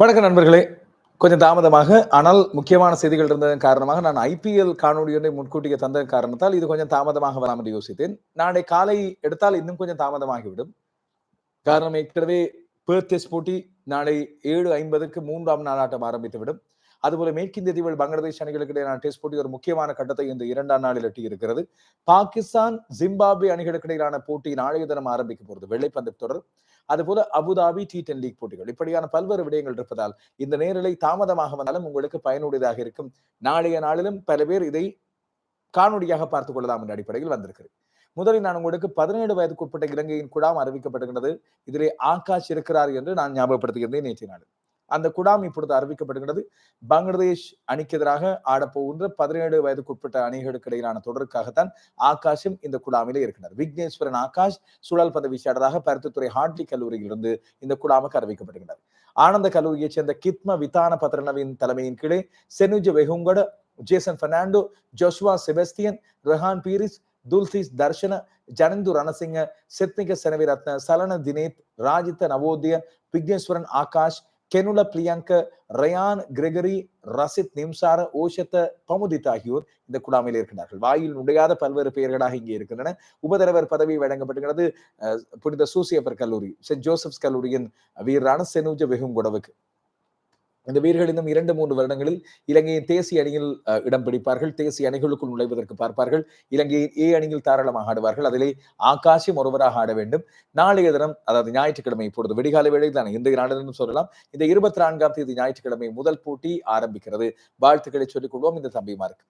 வணக்கம் நண்பர்களே. கொஞ்சம் தாமதமாக ஆனால் முக்கியமான செய்திகள் இருந்ததன் காரணமாக நான் ஐபிஎல் காணொலியொன்றை முன்கூட்டிய தந்த காரணத்தால் இது கொஞ்சம் தாமதமாக வராமல் யோசித்தேன். நாளை காலை எடுத்தால் இன்னும் கொஞ்சம் தாமதமாகிவிடும். காரணம் ஏற்கனவே பேர்த் டெஸ்ட் போட்டி நாளை ஏழு ஐம்பதுக்கு மூன்றாம் நாளாட்டம் ஆரம்பித்துவிடும். அதுபோல மேற்கிந்திய தீவுகள் பங்களாதேஷ் அணிகளுக்கு இடையிலான டெஸ்ட் போட்டி ஒரு முக்கியமான கட்டத்தை இந்த இரண்டாம் நாளில் எட்டி இருக்கிறது பாகிஸ்தான் ஜிம்பாப்வே அணிகளுக்கு இடையிலான போட்டி நாளைய தினம் ஆரம்பிக்க போகிறது. வெள்ளைப்பந்து தொடர். அதுபோல அபுதாபி டி டென் லீக் போட்டிகள். இப்படியான பல்வேறு விடயங்கள் இருப்பதால் இந்த நேரலை தாமதமாக வந்தாலும் உங்களுக்கு பயனுடையதாக இருக்கும். நாளைய நாளிலும் பல பேர் இதை காணொலியாக பார்த்துக் கொள்ளலாம் என்ற அடிப்படையில் வந்திருக்கிறேன் முதலில் நான் உங்களுக்கு பதினேழு வயதுக்குட்பட்ட இலங்கையின் குடாம் அறிவிக்கப்படுகின்றது. இதிலே ஆகாஷ் இருக்கிறார் என்று நான் ஞாபகப்படுத்துகிறேன் நேற்று நாள் அந்த குடாம் இப்பொழுது அறிவிக்கப்படுகிறது பங்களாதேஷ் அணிக்கு எதிராக ஆடப்போகின்ற பதினேழு வயதுக்குட்பட்ட அணிகளுக்கு இடையிலான தொடருக்காகத்தான் ஆகாஷும் இந்த குடாமிலே இருக்கிறார் விக்னேஸ்வரன் ஆகாஷ் சுழல் பந்து வீச்சாளராக பருத்தித்துறை ஹார்ட்லி கல்லூரியிலிருந்து இந்த குடாமுக்கு அறிவிக்கப்படுகிறார் ஆனந்த கல்லூரியைச் சேர்ந்த கித்ம விதான பத்ரனவின் தலைமையின் கீழே செனுஜ வெகுங்கட ஜேசன் பெர்னாண்டோ ஜோஷ்வா செபஸ்தியன் ரெஹான் பீரிஸ் துல்சிஸ் தர்ஷன ஜனந்து ரணசிங்க சித்னிக செனவிரத்ன சலன தினேத் ராஜித்த நவோதய விக்னேஸ்வரன் ஆகாஷ் கெனுல பிரியங்க ரயான் கிரெகரி ரசித் நிம்சார ஓஷத்த பமுதித் ஆகியோர் இந்த குழாமையில் இருக்கின்றார்கள் வாயில் நுடையாத பல்வேறு பெயர்களாக இங்கே இருக்கின்றன. உபதலைவர் பதவி வழங்கப்படுகிறது புனித சூசியப்பர் கல்லூரி சென்ட் ஜோசப்ஸ் கல்லூரியின் வீரரான செனூஜ வெகுங்குடவுக்கு. இந்த வீரர்கள் இன்னும் இரண்டு மூன்று வருடங்களில் இலங்கையின் தேசிய அணியில் இடம் பிடிப்பார்கள். தேசிய அணிகளுக்குள் நுழைவதற்கு பார்ப்பார்கள். இலங்கையின் ஏ அணியில் தாராளமாக ஆடுவார்கள். அதிலே ஆகாஷம் ஒருவராக ஆட வேண்டும். நாளைய தினம் அதாவது ஞாயிற்றுக்கிழமை இப்பொழுது விடிகால வேளையில் தான் இந்த நாளிலும் சொல்லலாம். இந்த இருபத்தி நான்காம் தேதி ஞாயிற்றுக்கிழமை முதல் போட்டி ஆரம்பிக்கிறது. வாழ்த்துக்களை சொல்லிக் கொள்வோம். இந்த தம்பிமாருக்கு.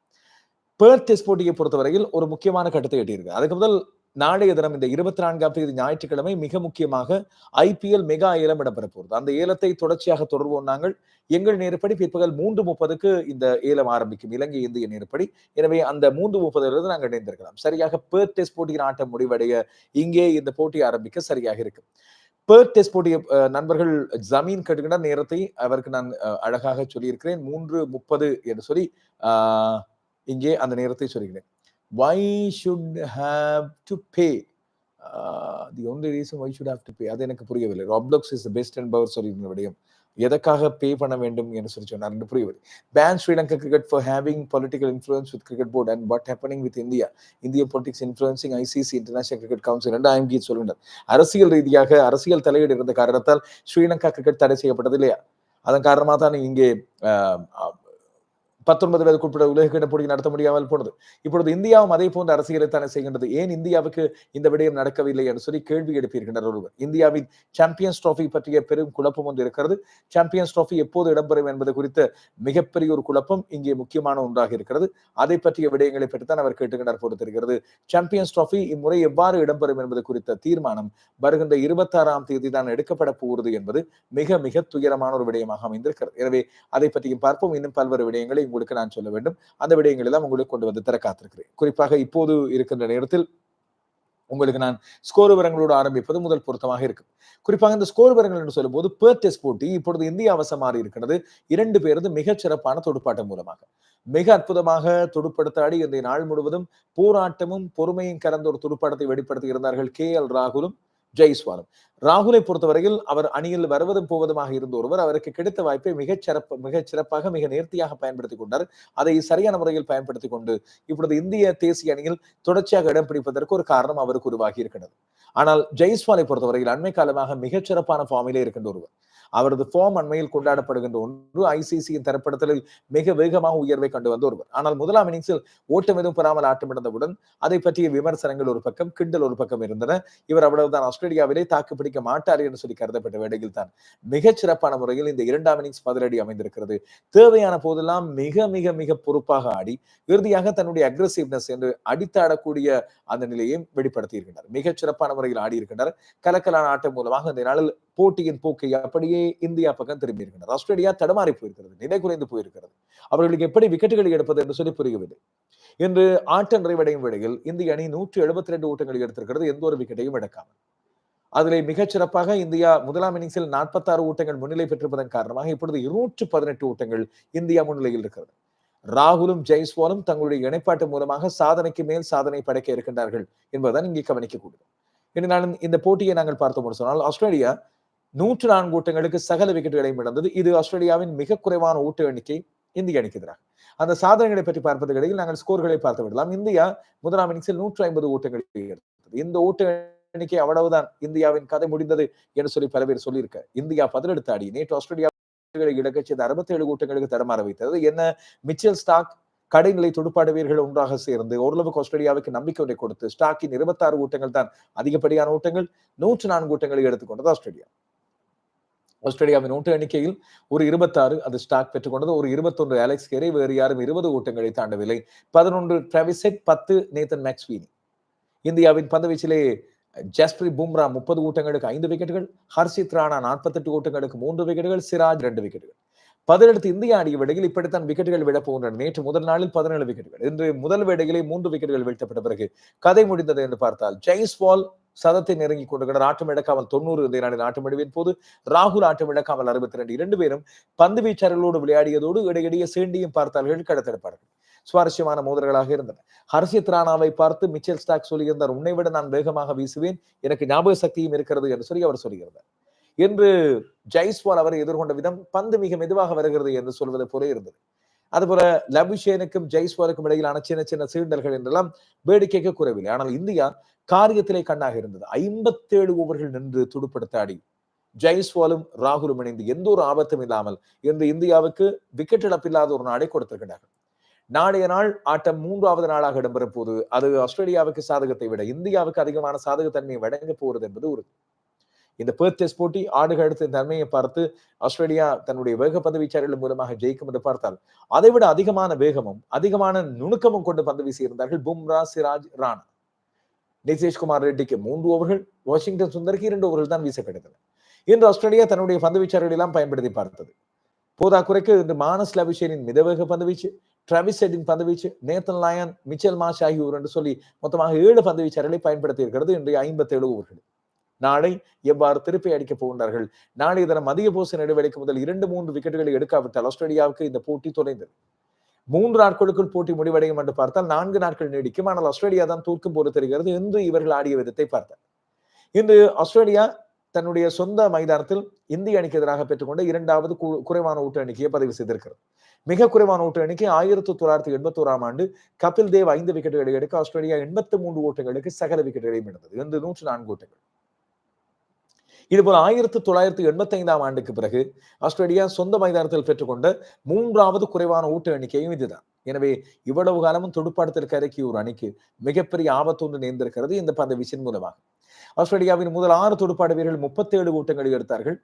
பேர்த் டெஸ்ட் போட்டியை பொறுத்தவரையில் ஒரு முக்கியமான கட்டத்தை எட்டியிருக்கு. அதுக்கு முதல் நாளைய தினம் இந்த இருபத்தி நான்காம் தேதி ஞாயிற்றுக்கிழமை மிக முக்கியமாக ஐபிஎல் மெகா ஏலம் இடம்பெற போகிறது அந்த ஏலத்தை தொடர்ச்சியாக தொடர்வோம் நாங்கள். எங்கள் நேரப்படி பிற்பகல் மூன்று முப்பதுக்கு இந்த ஏலம் ஆரம்பிக்கும். இலங்கை இந்திய நேரப்படி எனவே அந்த மூன்று முப்பதிலிருந்து நாங்கள் இணைந்திருக்கலாம். சரியாக பேர்த் டெஸ்ட் போட்டியின் ஆட்டம் முடிவடைய இங்கே இந்த போட்டி ஆரம்பிக்க சரியாக இருக்கும். பேர்த் டெஸ்ட் போட்டிய நண்பர்கள் ஜமீன் கட்டுகின்ற நேரத்தை அவருக்கு நான் அழகாக சொல்லியிருக்கிறேன். மூன்று முப்பது என்று சொல்லி இங்கே அந்த நேரத்தை சொல்கிறேன் why should have to pay? Uh, the only reason why should have to pay அது எனக்கு புரியவில்லை. Roblox is best and power சொல்லியிருந்த விடயம். எதற்காக பே பண்ண வேண்டும் என்று சொல்லி சொன்னார் புரியவில்லை. Ban Sri Lanka cricket for having political influence with cricket board and what happening with India இந்திய politics influencing ICC international cricket council என்று ஐஎம்கி சொல்கின்றார் அரசியல் ரீதியாக அரசியல் தலையீடு இருந்த காரணத்தால் ஸ்ரீலங்கா கிரிக்கெட் தடை செய்யப்பட்டது இல்லையா? அதன் காரணமாக தான் இங்கே பத்தொன்பது வயதுக்கு உட்பட உலக போட்டி நடத்த முடியாமல் போனது. இப்பொழுது இந்தியாவும் அதே போன்ற அரசியலைத்தானே செய்கின்றது. ஏன் இந்தியாவுக்கு இந்த விடயம் நடக்கவில்லை என்று சொல்லி கேள்வி எழுப்பியிருக்கின்றனர் ஒருவர். இந்தியாவின் சாம்பியன்ஸ் டிராஃபி பற்றிய பெரும் குழப்பம் ஒன்று இருக்கிறது. சாம்பியன்ஸ் டிராஃபி எப்போது இடம்பெறும் என்பது குறித்த மிகப்பெரிய ஒரு குழப்பம் இங்கே முக்கியமான ஒன்றாக இருக்கிறது. அதை பற்றிய விடயங்களை பற்றித்தான் அவர் கேட்டுக்கின்றார் போல தெரிகிறது. சாம்பியன்ஸ் டிராஃபி இம்முறை எவ்வாறு இடம்பெறும் என்பது குறித்த தீர்மானம் வருகின்ற இருபத்தாறாம் தேதி தான் எடுக்கப்பட போகிறது என்பது மிக மிக துயரமான ஒரு விடயமாக அமைந்திருக்கிறது. எனவே அதை பற்றியும் பார்ப்போம். இன்னும் பல்வேறு விடயங்களை உங்களுக்கு நான் சொல்ல வேண்டும். அந்த விடயங்கள் எல்லாம் உங்களுக்கு கொண்டு வந்து தர காத்திருக்கிறேன் குறிப்பாக இப்போது இருக்கின்ற நேரத்தில் உங்களுக்கு நான் ஸ்கோர் விவரங்களோடு ஆரம்பிப்பது முதல் பொருத்தமாக இருக்கும். குறிப்பாக இந்த ஸ்கோர் விவரங்கள் என்று சொல்லும்போது பேர்டெஸ் போட்டி இப்பொழுது இந்திய அவசமாறி இருக்கிறது இரண்டு பேரது மிகச் சிறப்பான தொடுப்பாட்டம் மூலமாக. மிக அற்புதமாக துடுப்படுத்தாடி இந்த நாள் முழுவதும் போராட்டமும் பொறுமையும் கலந்த ஒரு துடுப்பாட்டத்தை வெளிப்படுத்தி இருந்தார்கள் கே எல் ராகுலும். ஜெய்ஸ்வாலும். ராகுலை பொறுத்தவரையில் அவர் அணியில் வருவதும் போவதுமாக இருந்த ஒருவர் அவருக்கு கிடைத்த வாய்ப்பை மிகச் சிறப்பு மிகச் சிறப்பாக மிக நேர்த்தியாக பயன்படுத்தி கொண்டார். அதை சரியான முறையில் பயன்படுத்தி கொண்டு இப்பொழுது இந்திய தேசிய அணியில் தொடர்ச்சியாக இடம் பிடிப்பதற்கு ஒரு காரணம் அவருக்கு உருவாகி இருக்கிறது ஆனால் ஜெய்ஸ்வாலை பொறுத்தவரையில் அண்மை காலமாக மிகச் சிறப்பான ஃபார்மிலே இருக்கின்ற ஒருவர். அவரது ஃபார்ம் அண்மையில் கொண்டாடப்படுகின்ற ஒன்று ஐசிசியின் தரப்படுத்தலில் மிக வேகமாக உயர்வை கண்டு வந்த ஒருவர். ஆனால் முதலாம் இன்னிங்ஸில் ஓட்டம் எதுவும் பெறாமல் ஆட்டமிழந்தவுடன் அதை பற்றிய விமர்சனங்கள் ஒரு பக்கம் கிண்டல் ஒரு பக்கம் இருந்தன. இவர் அவ்வளவுதான். ஆஸ்திரேலியாவிலே தாக்கு பிடிக்க மாட்டார் என்று சொல்லி கருதப்பட்ட வேடையில் தான் மிகச் சிறப்பான முறையில் இந்த இரண்டாம் இன்னிங்ஸ் பதிலடி அமைந்திருக்கிறது. தேவையான போதெல்லாம் மிக மிக மிக பொறுப்பாக ஆடி இறுதியாக தன்னுடைய அக்ரஸிவ்னஸ் என்று அடித்தாடக்கூடிய அந்த நிலையை வெளிப்படுத்தி இருக்கின்றார் மிகச் சிறப்பான முறையில் ஆடி இருக்கின்றார் கலக்கலான ஆட்டம் மூலமாக இந்த நாளில் போட்டியின் போக்கை அப்படியே இந்தியா பக்கம் திரும்பி இருக்கின்றது ஆஸ்திரேலியா தடமாறி போயிருக்கிறது. நிலை குறைந்து போயிருக்கிறது. அவர்களுக்கு எப்படி விக்கெட்டுகளை எடுப்பது என்று சொல்லி புரியவில்லை. இன்று ஆட்டம் நிறைவடையும் வேளையில் இந்திய அணி நூற்றி எழுபத்தி ரெண்டு ஓட்டங்களை எடுத்திருக்கிறது. எந்த ஒரு விக்கெட்டையும் எடுக்காமல். அதிலே மிகச் சிறப்பாக இந்தியா முதலாம் இன்னிங்ஸில் நாற்பத்தாறு ஓட்டங்கள் முன்னிலை பெற்றிருப்பதன் காரணமாக இப்பொழுது இருநூற்று பதினெட்டு ஓட்டங்கள் இந்தியா முன்னிலையில் இருக்கிறது. ராகுலும் ஜெய்ஸ்வாலும் தங்களுடைய இணைப்பாட்டு மூலமாக சாதனைக்கு மேல் சாதனை படைக்க இருக்கின்றார்கள் என்பதுதான் இங்கே கவனிக்கக்கூடியது இன்று நான் இந்த போட்டியை நாங்கள் பார்த்தோம் சொன்னால் ஆஸ்திரேலியா நூற்று நான்கு ஓட்டங்களுக்கு சகல விக்கெட்டுகளையும் இழந்தது. இது ஆஸ்திரேலியாவின் மிக குறைவான ஓட்ட எண்ணிக்கை இந்திய அணிக்கு எதிராக அந்த சாதனைகளை பற்றி பார்ப்பது இடையில் நாங்கள் ஸ்கோர்களை பார்த்து விடலாம். இந்தியா முதலாம் இன்னிங்ஸில் நூற்று ஐம்பது ஓட்டங்களை எடுத்தது. இந்த ஓட்ட எண்ணிக்கை அவ்வளவுதான். இந்தியாவின் கதை முடிந்தது என்று சொல்லி பல பேர் சொல்லியிருக்க இந்தியா பதிலெடுத்து ஆடி நேற்று ஆஸ்திரேலியா இலக்கை செய்த அறுபத்தி ஏழு கூட்டங்களுக்கு தடமாற வைத்தது. என்ன? மிச்சல் ஸ்டாக் கடைநிலை துடுப்பாடு வீரர்கள் ஒன்றாக சேர்ந்து ஓரளவுக்கு ஆஸ்திரேலியாவுக்கு நம்பிக்கை ஒன்றை கொடுத்து ஸ்டாக்கின் இருபத்தாறு கூட்டங்கள் தான் அதிகப்படியான ஓட்டங்கள். நூற்று நான்கு ஓட்டங்களை எடுத்துக்கொண்டது ஆஸ்திரேலியா. ஆஸ்திரேலியாவின் ஓட்டு எண்ணிக்கையில் ஒரு இருபத்தாறு அது ஸ்டாக் பெற்றுக்கொண்டது ஒரு இருபத்தொன்று அலெக்ஸ் கேரி வேறு யாரும் இருபது ஓட்டங்களை தாண்டவில்லை பதினொன்று டிராவிசெட் பத்து நேத்தன் மேக்ஸ்வீனி இந்தியாவின் பந்துவீச்சிலே ஜஸ்பிரி பும்ரா முப்பது ஓட்டங்களுக்கு ஐந்து விக்கெட்டுகள் ஹர்ஷித் ராணா நாற்பத்தெட்டு ஓட்டங்களுக்கு மூன்று விக்கெட்டுகள் சிராஜ் ரெண்டு விக்கெட்டுகள் பதினெடுத்து இந்தியா ஆடிய வேடையில் இப்படித்தான் விக்கெட்டுகள் விழப் போகின்றன. நேற்று முதல் நாளில் பதினேழு விக்கெட்டுகள் இன்று முதல் வேடையிலே மூன்று விக்கெட்டுகள் வீழ்த்தப்பட்ட பிறகு கதை முடிந்தது என்று பார்த்தால் ஜெய்ஸ்வால் சதத்தை நெருங்கிக் கொண்டிருக்கிறார். ஆட்டம் இழக்காமல் தொண்ணூறு இந்த நாளில் ஆட்டம் போது ராகுல் ஆட்டம் இழக்காமல் அறுபத்தி ரெண்டு இரண்டு பேரும் பந்து வீச்சாளர்களோடு விளையாடியதோடு இடையிடையே சீண்டியும் பார்த்தார்கள் கடத்தெடுப்பார்கள் சுவாரஸ்யமான மோதல்களாக இருந்தன. ஹர்ஷித் ராணாவை பார்த்து மிச்சல் ஸ்டாக் சொல்லியிருந்தார் உன்னை விட நான் வேகமாக வீசுவேன். எனக்கு ஞாபக சக்தியும் இருக்கிறது என்று சொல்லி அவர் சொல்லியிருந்தார். என்று ஜெய்ஸ்வால் அவரை எதிர்கொண்ட விதம் பந்து மிக மெதுவாக வருகிறது என்று சொல்வது போல இருந்தது. அதுபோல லபுஷேனுக்கும் ஜெய்ஸ்வாலுக்கும் இடையிலான சின்ன சின்ன சீண்டல்கள் என்றெல்லாம் வேடிக்கைக்கு குறைவில்லை. ஆனால் இந்தியா காரியத்திலே கண்ணாக இருந்தது. ஐம்பத்தேழு ஓவர்கள் நின்று துடுப்படுத்தாடி. ஜெய்ஸ்வாலும் ராகுலும் இணைந்து எந்த ஒரு ஆபத்தும் இல்லாமல் இன்று இந்தியாவுக்கு விக்கெட் இழப்பில்லாத ஒரு நாடை கொடுத்திருக்கிறார்கள். நாளைய நாள் ஆட்டம் மூன்றாவது நாளாக இடம்பெறும் போது அது ஆஸ்திரேலியாவுக்கு சாதகத்தை விட இந்தியாவுக்கு அதிகமான சாதகத்தன்மையை வழங்க போகிறது என்பது ஒரு இந்த பேர்த் டெஸ்ட் போட்டி ஆடுகள் அடுத்த தன்மையை பார்த்து ஆஸ்திரேலியா தன்னுடைய வேக பந்து வீச்சாளர்கள் மூலமாக ஜெயிக்கும் என்று பார்த்தால் அதை விட அதிகமான வேகமும் அதிகமான நுணுக்கமும் கொண்டு பந்து வீசியிருந்தார்கள் பும்ரா சிராஜ் ராணா. நிதிஷ்குமார் ரெட்டிக்கு மூன்று ஓவர்கள் வாஷிங்டன் சுந்தருக்கு இரண்டு ஓவர்கள் தான் வீச கிடைத்தன இன்று ஆஸ்திரேலியா தன்னுடைய பந்து வீச்சாளர்கள் எல்லாம் பயன்படுத்தி பார்த்தது. போதாக்குறைக்கு இன்று மானஸ் லபிஷேனின் மிதவேக பந்துவீச்சு டிராவிஸ் ஹெட்டின் பந்து நேத்தன் லயன் மிச்சல் மாஷ் ஆகியோர் என்று சொல்லி மொத்தமாக ஏழு பந்துவீச்சாளர்களை பயன்படுத்தி இருக்கிறது இன்றைய ஐம்பத்தி ஏழு ஓவர்கள். நாளை எவ்வாறு திருப்பி அடிக்கப் போகின்றார்கள்? நாளை தினம் மதிய போசன் இடைவெளிக்கு முதல் இரண்டு மூன்று விக்கெட்டுகளை எடுக்காவிட்டால் ஆஸ்திரேலியாவுக்கு இந்த போட்டி தொலைந்தது. மூன்று நாட்களுக்குள் போட்டி முடிவடையும் என்று பார்த்தால் நான்கு நாட்கள் நீடிக்கும். ஆனால் ஆஸ்திரேலியா தான் தூக்கும் போது தெரிகிறது இன்று இவர்கள் ஆடிய விதத்தை பார்த்தார் இன்று ஆஸ்திரேலியா தன்னுடைய சொந்த மைதானத்தில் இந்திய அணிக்கு எதிராக பெற்றுக்கொண்ட இரண்டாவது குறைவான ஊட்ட எண்ணிக்கையை பதிவு செய்திருக்கிறது. மிக குறைவான ஓட்ட எண்ணிக்கை ஆயிரத்தி தொள்ளாயிரத்தி எண்பத்தி ஓராம் ஆண்டு கபில் தேவ் ஐந்து விக்கெட்டுகளை எடுக்க ஆஸ்திரேலியா எண்பத்தி மூன்று ஓட்டங்களுக்கு சகல விக்கெட்டுகளையும் எடுத்தது இன்று நூற்று நான்கு ஓட்டங்கள். இதுபோல் ஆயிரத்தி தொள்ளாயிரத்தி எண்பத்தி ஐந்தாம் ஆண்டுக்கு பிறகு ஆஸ்திரேலியா சொந்த மைதானத்தில் பெற்றுக்கொண்ட மூன்றாவது குறைவான ஊட்ட எண்ணிக்கையும் இதுதான். எனவே இவ்வளவு காலமும் துடுப்பாட்டத்திற்கு இறக்கிய ஒரு அணிக்கு மிகப்பெரிய ஆபத்து ஒன்று நேர்ந்திருக்கிறது இந்த பந்த வீச்சின் மூலமாக. ஆஸ்திரேலியாவின் முதல் ஆறு துடுப்பாட்ட வீரர்கள் முப்பத்தி ஏழு ஊட்டங்களை எடுத்தார்கள்.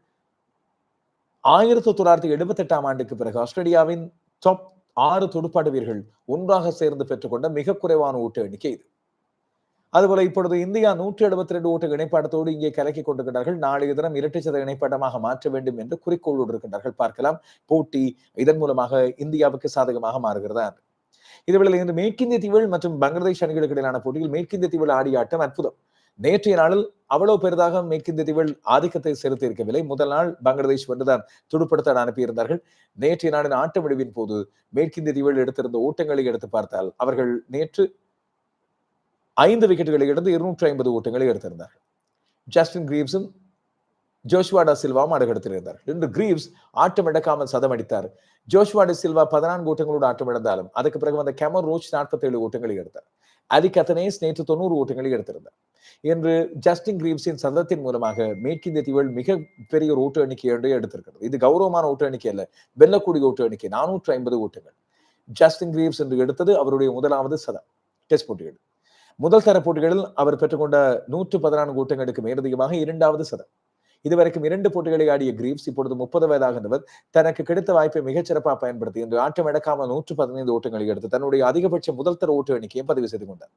ஆயிரத்தி தொள்ளாயிரத்தி எழுபத்தி எட்டாம் ஆண்டுக்கு பிறகு ஆஸ்திரேலியாவின் டாப் ஆறு துடுப்பாட்ட வீரர்கள் ஒன்றாக சேர்ந்து பெற்றுக்கொண்ட மிக குறைவான ஊட்ட எண்ணிக்கை இது. அதுபோல இப்பொழுது இந்தியா நூற்றி எழுபத்தி ரெண்டு ஓட்டு இணைப்பாட்டத்தோடு இங்கே கலக்கி கொண்டிருக்கிறார்கள் நாளைய தினம் இரட்டை சதவீத இணைப்பாட்டமாக மாற்ற வேண்டும் என்று குறிக்கோளோடு இருக்கின்றார்கள். பார்க்கலாம். போட்டி இதன் மூலமாக இந்தியாவுக்கு சாதகமாக மாறுகிறதா? இதுவேளை இன்று மேற்கிந்திய தீவுகள் மற்றும் பங்களாதேஷ் அணிகளுக்கு இடையிலான போட்டியில் மேற்கிந்திய தீவுகள் ஆடிய ஆட்டம் அற்புதம். நேற்றைய நாளில் அவ்வளவு பெரிதாக மேற்கிந்திய தீவுகள் ஆதிக்கத்தை செலுத்தி இருக்கவில்லை. முதல் நாள் பங்களாதேஷ் வென்றுதான் துடுப்படுத்த அனுப்பியிருந்தார்கள். நேற்றைய நாளின் ஆட்ட முடிவின் போது மேற்கிந்திய தீவுகள் எடுத்திருந்த ஓட்டங்களை எடுத்து பார்த்தால் அவர்கள் நேற்று ஐந்து விக்கெட்டுகளை இழந்து இருநூற்றி ஐம்பது ஓட்டங்களை எடுத்திருந்தார்கள் ஜஸ்டின் கிரீவ்ஸும் ஜோஷ்வாடா சில்வாவும் அடுக்கெடுத்திருந்தார்கள் இன்று கிரீவ்ஸ் ஆட்டம் இழக்காமல் சதம் அடித்தார் ஜோஷ்வாடா சில்வா பதினான்கு ஓட்டங்களோடு ஆட்டம் இழந்தாலும் அதுக்கு பிறகு வந்த கேமர் ரோச் நாற்பத்தேழு ஓட்டங்களை எடுத்தார். அலி கத்தனேஸ் நேற்று தொண்ணூறு ஓட்டங்களை எடுத்திருந்தார். என்று ஜஸ்டின் கிரீவ்ஸின் சதத்தின் மூலமாக மேற்கிந்திய தீவுகள் மிக பெரிய ஒரு ஓட்டு எண்ணிக்கை ஒன்றை எடுத்திருக்கிறது. இது கௌரவமான ஓட்டு எண்ணிக்கை அல்ல வெல்லக்கூடிய ஓட்டு எண்ணிக்கை நானூற்று ஐம்பது ஓட்டுகள். ஜஸ்டின் கிரீவ்ஸ் என்று எடுத்தது அவருடைய முதலாவது சதம். டெஸ்ட் போட்டிகள். முதல் தர போட்டிகளில் அவர் பெற்றுக்கொண்ட நூற்று பதினான்கு கூட்டங்களுக்கு மேலதிகமாக இரண்டாவது சதம். இதுவரைக்கும் இரண்டு போட்டிகளை ஆடிய கிரீவ்ஸ் இப்பொழுது முப்பது இருந்தவர். தனக்கு கிடைத்த வாய்ப்பை மிகச்சிறப்பாக பயன்படுத்தி இன்று ஆட்டம் எடுக்காமல் நூற்று பதினைந்து ஓட்டங்களை எடுத்து தன்னுடைய அதிகபட்ச முதல் தர ஓட்டு எண்ணிக்கையை பதிவு செய்து கொண்டார்.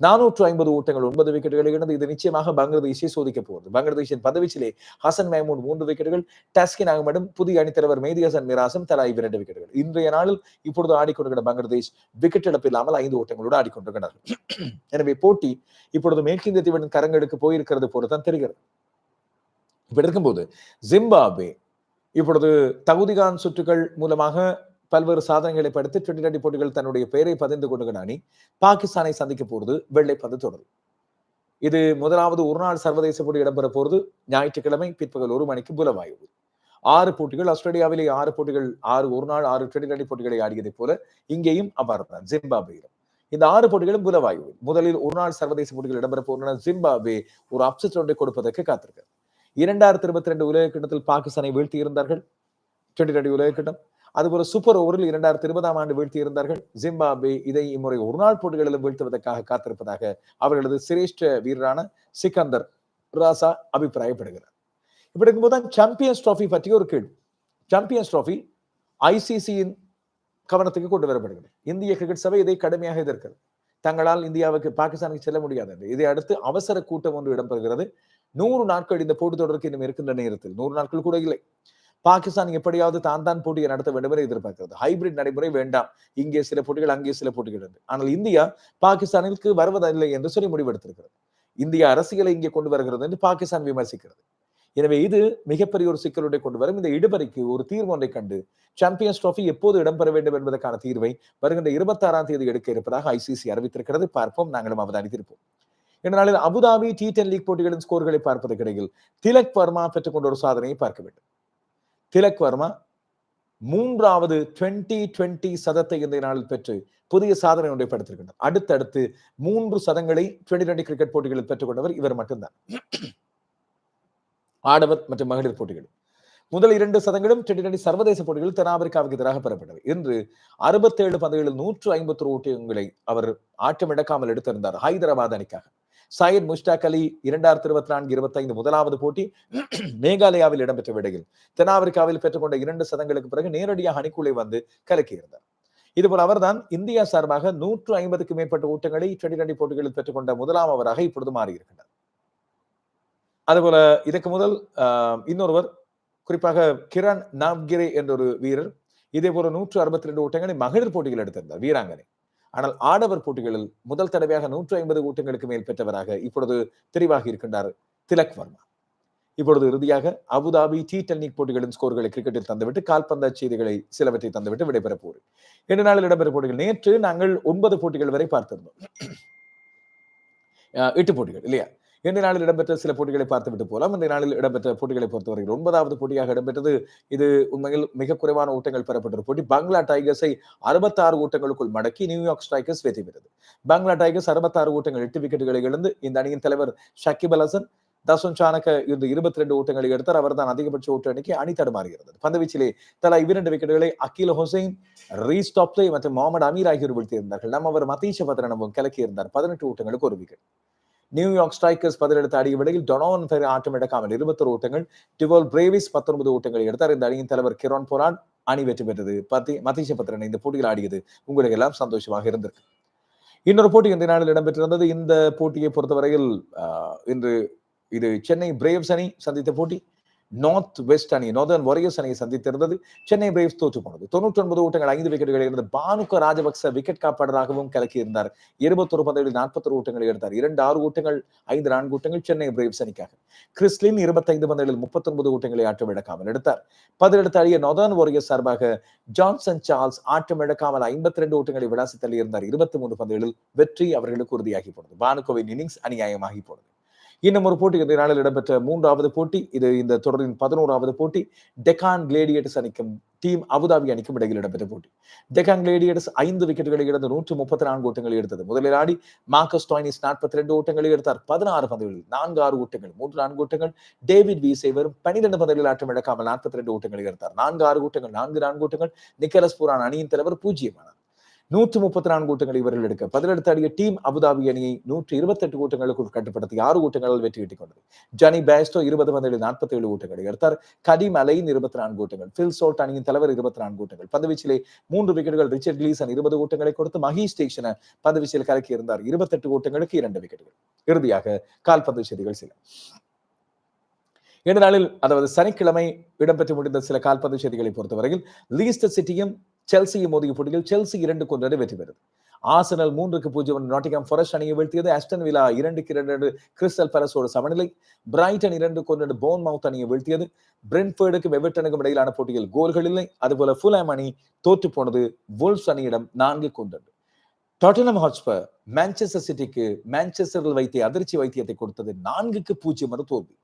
நானூற்று ஐம்பது ஓட்டங்கள் ஒன்பது விக்கெட்டுகளை இழந்து இது நிச்சயமாக பங்களாதேஷை சோதிக்க போகிறது. பங்களாதேஷின் பதவிச்சிலே ஹசன் மைமூன் மூன்று விக்கெட்டுகள் டஸ்கின் அகமடும் புதிய அணித்தலைவர் மேதி ஹசன் மிராசும் தலா இரண்டு விக்கெட்டுகள். இன்றைய நாளில் இப்பொழுது ஆடிக்கொண்டிருக்கிற பங்களாதேஷ் விக்கெட் இழப்பு இல்லாமல் ஐந்து ஓட்டங்களோடு ஆடிக்கொண்டிருக்கிறார்கள். எனவே போட்டி இப்பொழுது மேற்கிந்திய தீவின் கரங்களுக்கு போயிருக்கிறது போலதான் தெரிகிறது. இப்படி இருக்கும்போது ஜிம்பாபே இப்பொழுது தகுதிகான் சுற்றுகள் மூலமாக பல்வேறு சாதனைகளை படுத்து டுவெண்டி டுவெண்டி போட்டிகள் தன்னுடைய பெயரை பதிந்து கொண்டு அணி பாகிஸ்தானை சந்திக்க போகிறது வெள்ளை பந்து தொடரும் இது முதலாவது ஒருநாள் சர்வதேச போட்டி இடம்பெற போகிறது ஞாயிற்றுக்கிழமை பிற்பகல் ஒரு மணிக்கு புலவாயு ஆறு போட்டிகள் ஆஸ்திரேலியாவிலே ஆறு போட்டிகள் ஆறு ஒரு நாள் ஆறு டுவெண்டி டுவெண்டி போட்டிகளை ஆடியதைப் போல இங்கேயும் அவ்வாறு தான் ஜிம்பாபேயிலும் இந்த ஆறு போட்டிகளும் புலவாயு முதலில் ஒரு நாள் சர்வதேச போட்டிகள் இடம்பெற போகின்றன ஜிம்பாபே ஒரு அப்செட் ஒன்றை கொடுப்பதற்கு காத்திருக்கிறது. இரண்டாயிரத்தி இருபத்தி ரெண்டு உலக கிண்ணத்தில் பாகிஸ்தானை வீழ்த்தி இருந்தார்கள் டுவெண்டி டுவெண்டி உலக கிண்ணம் அதுபோல சூப்பர் ஓவரில் இரண்டாயிரத்தி இருபதாம் ஆண்டு வீழ்த்தி இருந்தார்கள் ஜிம்பாபே இதை இம்முறை ஒரு நாள் போட்டிகளிலும் வீழ்த்துவதற்காக காத்திருப்பதாக அவர்களது சிரேஷ்ட வீரரான சிக்கந்தர் ராசா அபிப்பிராயப்படுகிறார். இப்படி இருக்கும்போது தான் சாம்பியன்ஸ் ட்ராஃபி பற்றிய ஒரு கேள்வி. சாம்பியன்ஸ் ட்ராஃபி ஐசிசியின் கவனத்துக்கு கொண்டு வரப்படுகிறது. இந்திய கிரிக்கெட் சபை இதை கடுமையாக எதிர்க்கிறது. தங்களால் இந்தியாவுக்கு பாகிஸ்தானுக்கு செல்ல முடியாது இதை அடுத்து அவசர கூட்டம் ஒன்று இடம்பெறுகிறது. நூறு நாட்கள் இந்த போட்டி தொடருக்கு இன்னும் இருக்கின்ற நேரத்தில். நூறு நாட்கள் கூட இல்லை. பாகிஸ்தான் எப்படியாவது தான் தான் போட்டியை நடத்த வேண்டும் என எதிர்பார்க்கிறது. ஹைபிரிட் நடைமுறை வேண்டாம். இங்கே சில போட்டிகள் அங்கே சில போட்டிகள். என்று ஆனால் இந்தியா பாகிஸ்தானிற்கு வருவதில்லை என்று சொல்லி முடிவெடுத்திருக்கிறது. இந்திய அரசியலை இங்கே கொண்டு வருகிறது என்று பாகிஸ்தான் விமர்சிக்கிறது. எனவே இது மிகப்பெரிய ஒரு சிக்கலுடைய கொண்டு வரும். இந்த இடுபறிக்கு ஒரு தீர்வு ஒன்றை கண்டு சாம்பியன்ஸ் ட்ரோஃபி எப்போது இடம்பெற வேண்டும் என்பதற்கான தீர்வை வருகின்ற இருபத்தி ஆறாம் தேதி எடுக்க இருப்பதாக ஐசிசி அறிவித்திருக்கிறது. பார்ப்போம். நாங்களும் அவதானித்திருப்போம். இந்த நாளில் அபுதாபி டி டென் லீக் போட்டிகளின் ஸ்கோர்களை பார்ப்பதற்கிடையில் திலக் வர்மா பெற்றுக்கொண்ட ஒரு சாதனையை பார்க்க வேண்டும். திலக் வர்மா மூன்றாவது டுவெண்டி டுவெண்டி சதத்தை இந்த நாளில் பெற்று புதிய சாதனை ஒன்றை படுத்திருக்கின்றார். அடுத்தடுத்து மூன்று சதங்களை டுவெண்டி டுவெண்டி கிரிக்கெட் போட்டிகளில் பெற்றுக்கொண்டவர் இவர் மட்டும்தான். ஆடவர் மற்றும் மகளிர் போட்டிகள். முதல் இரண்டு சதங்களும் டுவெண்டி டுவெண்டி சர்வதேச போட்டிகளில் தென்னாப்பிரிக்காவுக்கு எதிராக பெறப்பட்டது இன்று அறுபத்தேழு பந்துகளில் நூற்று ஐம்பத்தி ஓட்டியங்களை அவர் ஆட்டமிழக்காமல் எடுத்திருந்தார் ஹைதராபாத் அணிக்காக. சயத் முஷ்டாக் அலி இரண்டாயிரத்தி இருபத்தி நான்கு இருபத்தி ஐந்து முதலாவது போட்டி மேகாலயாவில் இடம்பெற்ற விடையில் தென்னாப்பிரிக்காவில் பெற்றுக்கொண்ட இரண்டு சதங்களுக்கு பிறகு நேரடியாக அணிக்குள்ளே வந்து கலக்கியிருந்தார். இதுபோல் அவர்தான் இந்தியா சார்பாக நூற்று ஐம்பதுக்கு மேற்பட்ட ஓட்டங்களை டுவெண்டி டுவெண்டி போட்டிகளில் பெற்றுக்கொண்ட முதலாம் அவராக இப்பொழுது மாறியிருக்கிறார் அதுபோல இதற்கு முதல் இன்னொருவர் குறிப்பாக கிரண் நாவ்கிரே என்ற ஒரு வீரர் இதே போல நூற்று அறுபத்தி ரெண்டு ஓட்டங்களை மகளிர் போட்டிகள் எடுத்திருந்தார் வீராங்கனை. ஆனால் ஆடவர் போட்டிகளில் முதல் தடவையாக நூற்று ஐம்பது ஓட்டங்களுக்கு மேல் பெற்றவராக இப்பொழுது தெரிவாகி இருக்கின்றார் திலக் வர்மா. இப்பொழுது இறுதியாக அபுதாபி டி டென்னிக் போட்டிகளின் ஸ்கோர்களை கிரிக்கெட்டில் தந்துவிட்டு கால்பந்த செய்திகளை சிலவற்றை தந்துவிட்டு விடைபெறப் போகிறேன். இரண்டு நாளில் இடம்பெற போட்டிகள். நேற்று நாங்கள் ஒன்பது போட்டிகள் வரை பார்த்திருந்தோம். எட்டு போட்டிகள் இல்லையா? இந்த நாளில் இடம்பெற்ற சில போட்டிகளை பார்த்துவிட்டு போலாம். இந்த நாளில் இடம்பெற்ற போட்டிகளை பொறுத்தவரையில் ஒன்பதாவது போட்டியாக இடம்பெற்றது. இது உண்மையில் மிக குறைவான ஓட்டங்கள் பெறப்பட்ட போட்டி. பங்களா டைகர்ஸை அறுபத்தாறு ஓட்டங்களுக்குள் மடக்கி நியூயார்க் ஸ்ட்ரைக்கர்ஸ் வெற்றி பெற்றது. பங்களா டைகர்ஸ் அறுபத்தாறு ஓட்டங்கள் எட்டு விக்கெட்டுகளை இழந்து இந்த அணியின் தலைவர் ஷக்கிப் அல் ஹசன் தசுன் சானக இருந்து இருபத்தி ரெண்டு ஓட்டங்களை எடுத்தார். அவர் தான் அதிகபட்ச ஓட்டு அணிக்கு அணி தடுமாறுகிறது பந்துவீச்சிலே தலா இரண்டு விக்கெட்டுகளை அகில் ஹுசைன் ரீஸ் டாப்லே மற்றும் முகமது அமீர் ஆகியோர் வீழ்த்தியிருந்தார்கள். நம்ம அவர் மதீஷ பத்ரனவும் கலக்கியிருந்தார். பதினெட்டு ஓட்டங்களுக்கு ஒரு விக்கெட். நியூயார்க் ஸ்ட்ரைக்கர்ஸ் பதிலெடுத்த அடி விடையில் டொனோவன் பெரிய ஆட்டம் எடுக்காமல் இருபத்தொரு ஓட்டங்கள் டிவோல் பிரேவிஸ் பத்தொன்பது ஓட்டங்களை எடுத்தார். இந்த அணியின் தலைவர் கிரோன் போரான் அணி வெற்றி பெற்றது. பத்தி மத்திய பத்திரன் இந்த போட்டியில் ஆடியது உங்களுக்கு எல்லாம் சந்தோஷமாக இருந்திருக்கு இன்னொரு போட்டி இந்த நாளில் இடம்பெற்றிருந்தது. இந்த போட்டியை பொறுத்தவரையில் இன்று இது சென்னை பிரேவ்ஸ் அணி சந்தித்த போட்டி. நார்த் வெஸ்ட் அணி நார்தர்ன் வாரியர்ஸ் அணியை சந்தித்திருந்தது. சென்னை பிரேவ்ஸ் தோற்று போனது தொண்ணூற்றி ஒன்பது ஓட்டங்கள் ஐந்து விக்கெட்டுகள் இருந்தது பானுக்க ராஜபக்ச விக்கெட் காப்பாளராகவும் கலக்கி இருந்தார் இருபத்தொரு பந்தங்களில் நாற்பத்தொரு ஓட்டங்களை எடுத்தார். இரண்டு ஆறு ஓட்டங்கள் ஐந்து நான்கு ஓட்டங்கள் சென்னை பிரேவ்ஸ் அணிக்காக. கிறிஸ்லின் இருபத்தைந்து பந்தங்களில் முப்பத்தொன்பது ஓட்டங்களை ஆட்டம் இழக்காமல் எடுத்தார். பதிலெடுத்து அழிய நார்தர்ன் வாரியர்ஸ் சார்பாக ஜான்சன் சார்ல்ஸ் ஆட்டமிழக்காமல் ஐம்பத்தி ரெண்டு ஓட்டங்களை விளாசி தள்ளி இருந்தார் இருபத்தி மூன்று பந்தங்களில் வெற்றி அவர்களுக்கு உறுதியாகி போனது. பானுக்கோவின் இன்னிங்ஸ் அநியாயமாகி போனது. இன்னும் ஒரு போட்டி இன்றைய நாளில் இடம்பெற்ற மூன்றாவது போட்டி. இது இந்த தொடரின் பதினோராவது போட்டி. டெக்கான் கிளேடியேட்டர்ஸ் அணிக்கும் டீம் அபுதாபி அணிக்கும் இடையில் இடம்பெற்ற போட்டி. டெக்கான் கிளேடியேட்டர்ஸ் ஐந்து விக்கெட்டுகளை இழந்து நூற்று முப்பத்தி நான்கு ஓட்டங்களை எடுத்தது. முதலில் ஆடி மார்க்கஸ் டாய்னிஸ் நாற்பத்தி ரெண்டு ஓட்டங்களை எடுத்தார். பதினாறு பந்துகளில் நான்கு ஆறு ஓட்டங்கள் மூன்று நான்கு ஓட்டங்கள். டேவிட் வீசை வரும் பனிரெண்டு பந்துகளில் ஆட்டம் இழக்காமல் நாற்பத்தி ரெண்டு ஓட்டங்களை எடுத்தார். நான்கு ஆறு ஓட்டங்கள் நான்கு நான்கு ஓட்டங்கள். நிக்கலஸ் புரான் அணியின் தலைவர் பூஜ்ஜியமானார் நூற்று முப்பத்தி நான்கு கூட்டங்களை இவர்கள் எடுக்க. பதிலெடுத்து ஆடிய டீம் அபுதாபி அணியை நூற்றி இருபத்தெட்டு எட்டு கட்டுப்படுத்தி ஆறு கூட்டங்களால் வெற்றி கிட்டிக் கொண்டது ஜனி பேஸ்டோ இருபது பந்தங்களில் நாற்பத்தி ஏழு கூட்டங்களை எடுத்தார். கடிம் அலைன் இருபத்தி நான்கு கூட்டங்கள் பில் சோல்ட் அணியின் தலைவர் இருபத்தி நான்கு கூட்டங்கள் பந்துவீச்சிலே மூன்று விக்கெட்டுகள் ரிச்சர்ட் கிளீசன் இருபது கூட்டங்களை கொடுத்து மஹீஷ் ஸ்டேஷனை பந்துவீச்சில் கலக்கி இருந்தார் இருபத்தெட்டு கூட்டங்களுக்கு இரண்டு விக்கெட்டுகள். இறுதியாக கால்பந்து செய்திகள் சில. இந்த நாளில் அதாவது சனிக்கிழமை இடம்பெற்று முடிந்த சில கால்பந்து செய்திகளை பொறுத்தவரையில் லீஸ்டர் சிட்டியும் செல்சியும் மோதிய போட்டியில் செல்சி இரண்டு கொண்டு வெற்றி பெறுது ஆசனல் மூன்றுக்கு பூஜ்ஜியம் நாட்டிகம் ஃபாரஸ்ட் அணியை வீழ்த்தியது. அஸ்டன் விழா இரண்டுக்கு இரண்டு கிறிஸ்டல் பரஸோடு சமநிலை. பிரைட்டன் இரண்டு கொண்டு போன் மவுத் அணியை வீழ்த்தியது. பிரென்ஃபர்டுக்கும் எவர்டனுக்கும் இடையிலான போட்டியில் கோல்கள் இல்லை. அதுபோல ஃபுலாம் அணி தோற்று போனது வோல்ஸ் அணியிடம் நான்கு கொண்டது டாட்டனம் ஹாட்ஸ்பர் மான்செஸ்டர் சிட்டிக்கு மான்செஸ்டரில் வைத்திய அதிர்ச்சி வைத்தியத்தை கொடுத்தது நான்குக்கு பூஜ்ஜியம் என தோல்வி.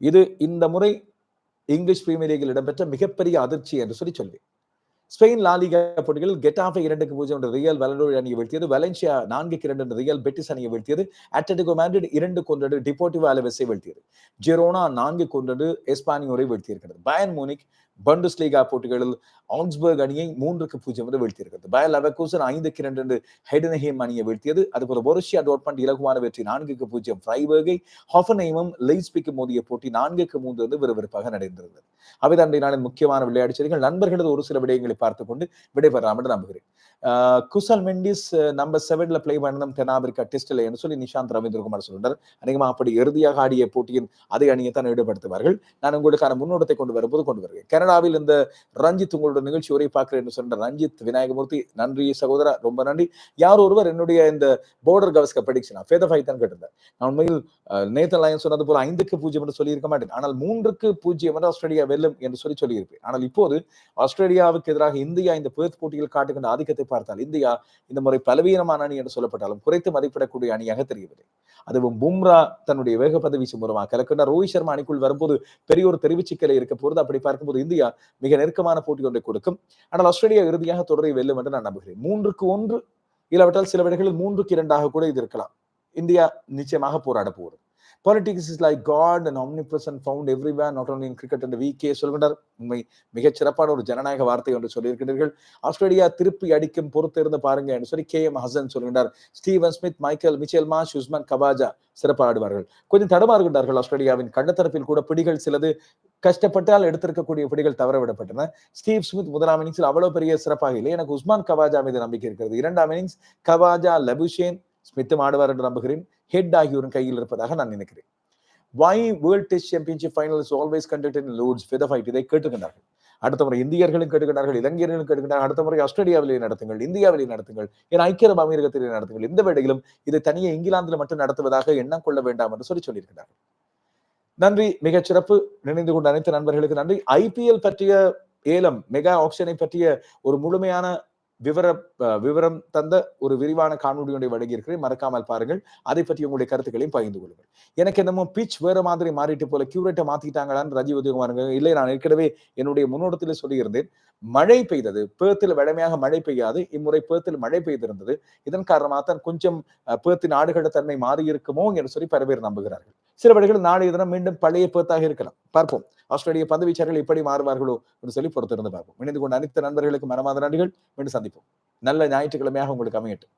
இது இந்த முறை இங்கிலீஷ் பிரீமியர் லீகில் இடம்பெற்ற மிகப்பெரிய அதிர்ச்சி என்று சொல்லி சொல்வேன் ஸ்பெயின் லாலிகா போட்டிகளில் கெட்டாஃபை இரண்டுக்கு பூஜ்ஜியம் என்ற ரியல் வலடோரி அணியை வீழ்த்தியது வெலன்சியா நான்குக்கு இரண்டு என்ற ரியல் பெட்டிஸ் அணியை வீழ்த்தியது அட்லட்டிகோ மேட்ரிட் இரண்டு கொண்டது டிபோட்டிவ் அலவெஸை வீழ்த்தியது. ஜெரோனா நான்கு கொண்டது எஸ்பானியோரை வீழ்த்தியிருக்கிறது. பயன் மூனிக் பண்டுஸ் லீகா போட்டிகளில் ஆக்ஸ்பர்க் அணியை மூன்றுக்கு பூஜ்ஜியம் என்று வீழ்த்தியிருக்கிறது. பயல் லெவர்கூசன் ஐந்துக்கு இரண்டு என்று ஹெடனஹேம் அணியை வீழ்த்தியது. அதுபோல பொருஷியா டோட்மண்ட் இலகுவான வெற்றி நான்குக்கு பூஜ்ஜியம். ஃப்ரைபர்கை ஹாஃபனைமும் லெய்ஸ்பிக்கு மோதிய போட்டி நான்குக்கு மூன்று வந்து விறுவிறுப்பாக நடைந்திருந்தது அவை அன்றைய நாளின் முக்கியமான விளையாட்டு செய்திகள். நண்பர்களது ஒரு சில விடயங்களை பார்த்துக் கொண்டு விடைபெறாமல் என்று நம்புகிறேன். குசல் மெண்டிஸ் நம்பர் செவன்ல பிளே பண்ணதும் தென்னாப்பிரிக்கா டெஸ்ட்ல என்று சொல்லி நிஷாந்த் ரவீந்திரகுமார் சொல்றார் அநேகமாக அப்படி இறுதியாக ஆடிய போட்டியின் அதே அணியை தான் ஈடுபடுத்துவார்கள். நான் உங்களுக்கான முன்னோட்டத்தை கொண்டு வரும்போது கொண்டு வருகிறேன் கனடாவில் இந்த ரஞ்சித் உங்களோட நிகழ்ச்சி உரை பார்க்கிறேன் என்று சொன்ன ரஞ்சித் விநாயகமூர்த்தி நன்றி சகோதரா ரொம்ப நன்றி. யார் ஒருவர் என்னுடைய இந்த போர்டர் கவஸ்க ப்ரெடிக்ஷன் ஃபேத ஃபைவ் தான் கேட்டிருந்தேன். நான் உண்மையில் நேத்தன் லயன் சொன்னது போல ஐந்துக்கு பூஜ்ஜியம் என்று சொல்லியிருக்க மாட்டேன். ஆனால் மூன்றுக்கு பூஜ்ஜியம் என்று ஆஸ்திரேலியா வெல்லும் என்று சொல்லி சொல்லியிருப்பேன். ஆனால் இப்போது ஆஸ்திரேலியாவுக்கு எதிராக இந்தியா இந்த பேர்த் போட்டியில் காட்டுகின்ற ஆதிக்கத்தை பார்த்தால் இந்தியா இந்த முறை பலவீனமான அணி என்று சொல்லப்பட்டாலும் குறைத்து மதிப்பிடக்கூடிய அணியாக தெரியவில்லை அதுவும் பும்ரா தன்னுடைய வேக பதவி மூலமாக கலக்கின்ற ரோஹித் சர்மா அணிக்குள் வரும்போது பெரிய ஒரு தெரிவிச்சிக்கலை இருக்க போது அப்படி பார்க்கும்போது இந்தியா மிக நெருக்கமான போட்டி ஒன்றை கொடுக்கும். ஆனால் ஆஸ்திரேலியா இறுதியாக தொடரை வெல்லும் என்று நான் நம்புகிறேன். மூன்றுக்கு ஒன்று இல்லாவிட்டால் சில வேளைகளில் மூன்றுக்கு இரண்டாக கூட இது இருக்கலாம். இந்தியா நிச்சயமாக போராட போகிறது. Politics is like god and omnipresent found everywhere not only in cricket and V K சொல்கின்றார். உண்மை மிகச் சிறப்பான ஒரு ஜனநாயக வார்த்தை என்று சொல்லியிருக்கிறீர்கள் ஆஸ்திரேலியா திருப்பி அடிக்கும் பொறுத்து இருந்து பாருங்க என்று சொல்லி கே எம் ஹசன் சொல்கின்றார். Steven Smith Michael Mitchell Marsh Usman Khawaja சிறப்பாக ஆடுவார்கள் கொஞ்சம் தடுமாறுகின்றார்கள் ஆஸ்திரேலியாவின் கண்டத்தரப்பில் கூட பிடிகள் சிலது. கஷ்டப்பட்டால் எடுத்திருக்கக்கூடிய பிடிகள் தவறவிடப்பட்டன. ஸ்டீவ் ஸ்மித் முதலாம் இன்னிங்ஸில் அவ்வளவு பெரிய சிறப்பாக இல்லை. எனக்கு உஸ்மான் கவாஜா மீது நம்பிக்கை இருக்கிறது. இரண்டாம் இன்னிங்ஸ் கவாஜா லபுஷேன் ஸ்மித்தும் ஆடுவார் என்று நம்புகிறேன். ஹெட் ஆகியோரும் கையில் இருப்பதாக நான் நினைக்கிறேன். Why world test championship final is always conduct in Lord's fight இதை கேட்டுக்கின்றார்கள் அடுத்த முறை இந்தியர்களும் கேட்டுக்கின்றார்கள் இலங்கையர்களும் கேட்டுக்கின்றார்கள் அடுத்த முறை ஆஸ்திரேலியாவிலே நடத்துங்கள் இந்தியாவிலே நடத்துங்கள் என ஐக்கிய அரபு அமீரகத்திலே நடத்துங்கள் இந்த வேளையிலும் இதை தனியே இங்கிலாந்தில் மட்டும் நடத்துவதாக எண்ணம் கொள்ள வேண்டாம் என்று சொல்லி சொல்லியிருக்கிறார்கள். நன்றி மிகச் சிறப்பு. நினைந்து கொண்ட அனைத்து நண்பர்களுக்கு நன்றி. ஐபிஎல் பற்றிய ஏலம் மெகா ஆக்ஷனை பற்றிய ஒரு முழுமையான விவர விவரம் தந்த ஒரு விரிவான காணொலியுடைய வழங்கியிருக்கிறேன். மறக்காமல் பாருங்கள். அதை பற்றி உங்களுடைய கருத்துக்களையும் பகிர்ந்து கொள்ளுங்கள். எனக்கு என்னமோ பிச் வேற மாதிரி மாறிட்டு போல. கியூரேட்டை மாத்திட்டாங்களான்னு ரஜீவ் உதயகுமாருங்க இல்லை நான் ஏற்கனவே என்னுடைய முன்னோட்டத்தில் சொல்லியிருந்தேன். மழை பெய்தது. பேர்த்தில் வழமையாக மழை பெய்யாது. இம்முறை பேர்த்தில் மழை பெய்திருந்தது. இதன் காரணமாக தான் கொஞ்சம் பேர்த்தின் ஆடுகள தன்மை மாறி இருக்குமோ என்று சொல்லி பல பேர் நம்புகிறார்கள். சில வேளைகள் நாளைய தினம் மீண்டும் பழைய பேத்தாக இருக்கலாம். பார்ப்போம். ஆஸ்திரேலிய பந்து வீச்சார்கள் எப்படி மாறுவார்களோ என்று சொல்லி பொறுத்திருந்து பார்ப்போம். இணைந்து கொண்ட அனைத்து நண்பர்களுக்கு மனமாத நன்றிகள். மீண்டும் சந்திப்போம். நல்ல ஞாயிற்றுக்கிழமையாக உங்களுக்கு அமையட்டும்.